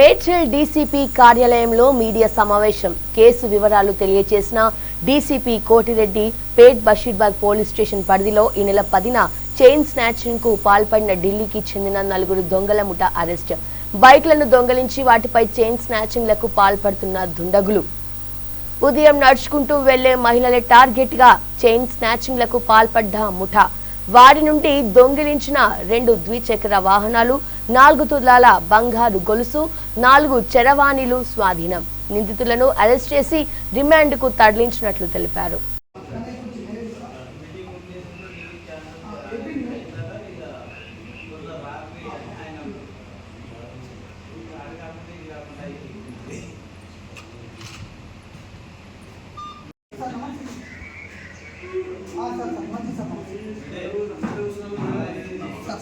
Medchal DCP కార్యాలయంలో media సమావేశం. Case వివరాలు తెలియజేసిన DCP Kotireddy Pet Basheerbagh police station పరిధిలో ఈ నెల పదిన చైన్ స్నాచింగ్కు పాల్పడిన ఢిల్లీకి చెందిన నలుగురు దొంగల ముఠ అరెస్ట్. బైక్లను దొంగలించి వాటిపై చైన్ స్నాచింగ్లకు పాల్పడుతున్న దుండగులు. ఉదయం నడుచుకుంటూ వెళ్ళే మహిళలే టార్గెట్గా చైన్ స్నాచింగ్లకు పాల్పడ్డ ముఠా. వారి నుండి దొంగిలించిన రెండు ద్విచక్ర వాహనాలు నాలుగు తులాల బంగారు గొలుసు నాలుగు చరవాణిలు స్వాధీనం నిందితులను అరెస్ట్ చేసి రిమాండ్కు తరలించినట్లు తెలిపారు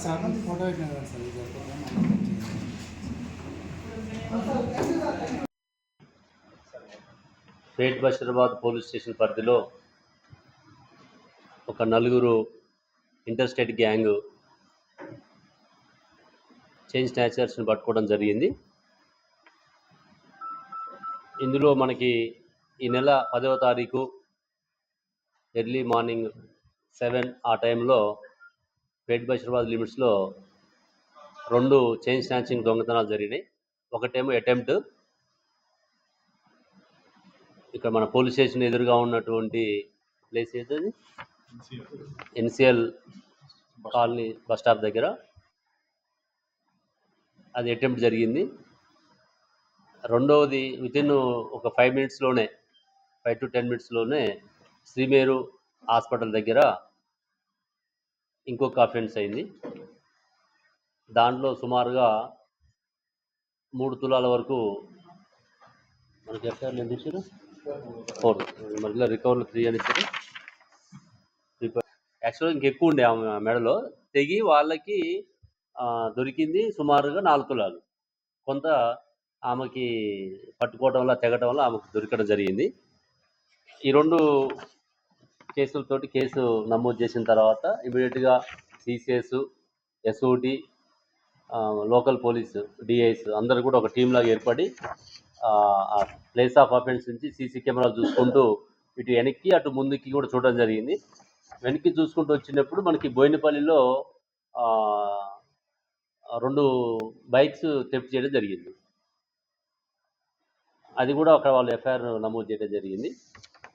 సార్ మంచి ఫోటో పెట్టినా sir Pet Basheerabad police station పరిధిలో ఒక నలుగురు ఇంటర్ స్టేట్ గ్యాంగ్ చైన్ స్నాచర్స్ని పట్టుకోవడం జరిగింది. ఇందులో మనకి ఈ నెల పదవ తారీఖు ఎర్లీ మార్నింగ్ సెవెన్ ఆ టైంలో పేట్ బషీరాబాద్ లిమిట్స్లో రెండు చైన్ స్నాచింగ్ దొంగతనాలు జరిగినాయి. ఒకటేమో అటెంప్ట్. ఇక్కడ మన పోలీస్ స్టేషన్ ఎదురుగా ఉన్నటువంటి ప్లేస్ ఏది ఎన్సిఎల్ కాలనీ బస్ స్టాప్ దగ్గర. అది అటెంప్ట్ జరిగింది. రెండవది వితిన్ ఒక ఫైవ్ మినిట్స్లోనే ఫైవ్ టు టెన్ మినిట్స్లోనే శ్రీమేరు హాస్పిటల్ దగ్గర ఇంకొక అఫెన్స్ అయింది. దాంట్లో సుమారుగా మూడు తులాల వరకు మనకి ఎఫ్ఐఆర్లు ఎంత ఇచ్చారు? ఫోర్. మళ్ళీ రికవర్లు త్రీ అని ఇచ్చారు. యాక్చువల్గా ఇంకెక్కువ ఉండే ఆమె మెడలో. తెగి వాళ్ళకి దొరికింది సుమారుగా నాలుగు తులాలు. కొంత ఆమెకి పట్టుకోవడం వల్ల తెగటం వల్ల ఆమెకు దొరకడం జరిగింది. ఈ రెండు కేసులతోటి కేసు నమోదు చేసిన తర్వాత ఇమీడియట్గా CCS SOT local police DIs అందరూ కూడా ఒక టీంలాగా ఏర్పడి ఆ ప్లేస్ ఆఫ్ అఫెన్స్ నుంచి సీసీ కెమెరాలు చూసుకుంటూ ఇటు వెనక్కి అటు ముందుకి కూడా చూడడం జరిగింది. వెనక్కి చూసుకుంటూ వచ్చినప్పుడు మనకి బోయినపల్లిలో రెండు బైక్స్ థెఫ్ట్ చేయడం జరిగింది. అది కూడా అక్కడ వాళ్ళు ఎఫ్ఐఆర్ నమోదు చేయడం జరిగింది.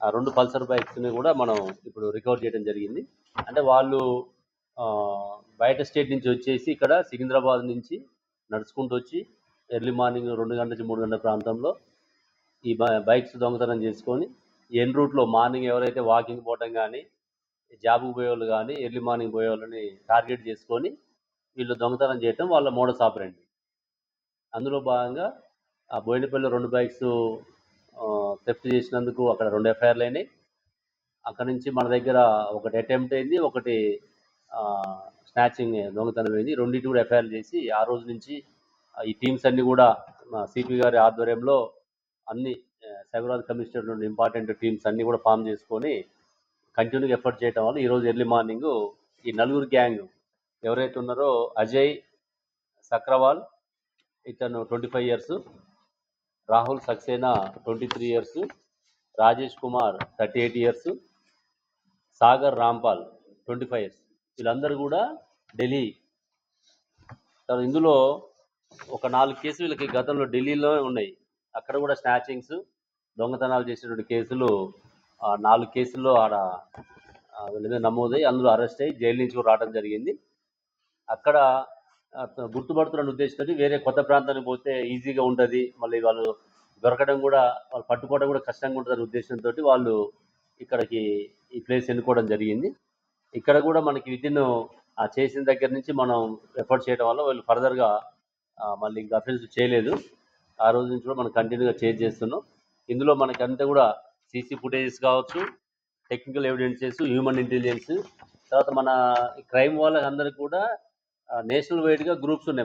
ఆ రెండు పల్సర్ బైక్స్ని కూడా మనం ఇప్పుడు రికవర్ చేయడం జరిగింది. అంటే వాళ్ళు బయట స్టేట్ నుంచి వచ్చేసి ఇక్కడ సికింద్రాబాద్ నుంచి నడుచుకుంటూ వచ్చి ఎర్లీ మార్నింగ్ రెండు గంటల నుంచి మూడు గంటల ప్రాంతంలో ఈ బై- బైక్స్ దొంగతనం చేసుకొని ఎన్ రూట్లో మార్నింగ్ ఎవరైతే వాకింగ్ పోవటం కానీ జాబ్కి పోయేవాళ్ళు కానీ ఎర్లీ మార్నింగ్ పోయేవాళ్ళని టార్గెట్ చేసుకొని వీళ్ళు దొంగతనం చేయటం వాళ్ళ మోడస్ ఆపరండి అందులో భాగంగా ఆ బోయినపల్లి రెండు బైక్స్ థెఫ్ట్ చేసినందుకు అక్కడ రెండు ఎఫ్ఐఆర్లు అయినాయి. అక్కడ నుంచి మన దగ్గర ఒకటి అటెంప్ట్ అయింది ఒకటి స్నాచింగ్ దొంగతనం అయింది రెండింటి కూడా ఎఫ్ఐఆర్ చేసి ఆ రోజు నుంచి ఈ టీమ్స్ అన్ని కూడా మా సిపి గారి ఆధ్వర్యంలో అన్ని సైబరాబాద్ కమిషనర్ నుండి ఇంపార్టెంట్ టీమ్స్ అన్ని కూడా ఫామ్ చేసుకొని కంటిన్యూగా ఎఫర్ట్ చేయడం వల్ల ఈరోజు ఎర్లీ మార్నింగ్ ఈ నలుగురు గ్యాంగ్ ఎవరైతే ఉన్నారో అజయ్ సక్రవాల్ ఇతను twenty five years Rahul Saxena twenty three years Rajesh Kumar thirty eight years Sagar Rampal twenty five years వీళ్ళందరూ కూడా ఢిల్లీ. తర్వాత ఇందులో ఒక నాలుగు కేసులు వీళ్ళకి గతంలో ఢిల్లీలో ఉన్నాయి. అక్కడ కూడా స్నాచింగ్స్ దొంగతనాలు చేసినటువంటి కేసులు ఆ నాలుగు కేసుల్లో ఆడ వీళ్ళ మీద నమోదై అందులో అరెస్ట్ అయ్యి జైలు నుంచి కూడా రావడం జరిగింది. అక్కడ గుర్తుపడుతున్న ఉద్దేశంతో వేరే కొత్త ప్రాంతానికి పోతే ఈజీగా ఉంటుంది. మళ్ళీ వాళ్ళు దొరకడం కూడా వాళ్ళు పట్టుకోవడం కూడా కష్టంగా ఉంటుంది ఉద్దేశంతో వాళ్ళు ఇక్కడికి ఈ ప్లేస్ ఎన్నుకోవడం జరిగింది. ఇక్కడ కూడా మనకి వితిన్ ఆ చేసిన దగ్గర నుంచి మనం ఎఫర్ట్ చేయడం వల్ల వీళ్ళు ఫర్దర్గా మళ్ళీ ఇంకా అఫెన్స్ చేయలేదు. ఆ రోజు నుంచి కూడా మనం కంటిన్యూగా చేజ్ చేస్తున్నాం. ఇందులో మనకి అంతా కూడా సీసీ ఫుటేజెస్ కావచ్చు టెక్నికల్ ఎవిడెన్సెస్ హ్యూమన్ ఇంటెలిజెన్స్ తర్వాత మన క్రైమ్ వాళ్ళకి అందరికి కూడా నేషనల్ వైడ్గా గ్రూప్స్ ఉన్నాయి.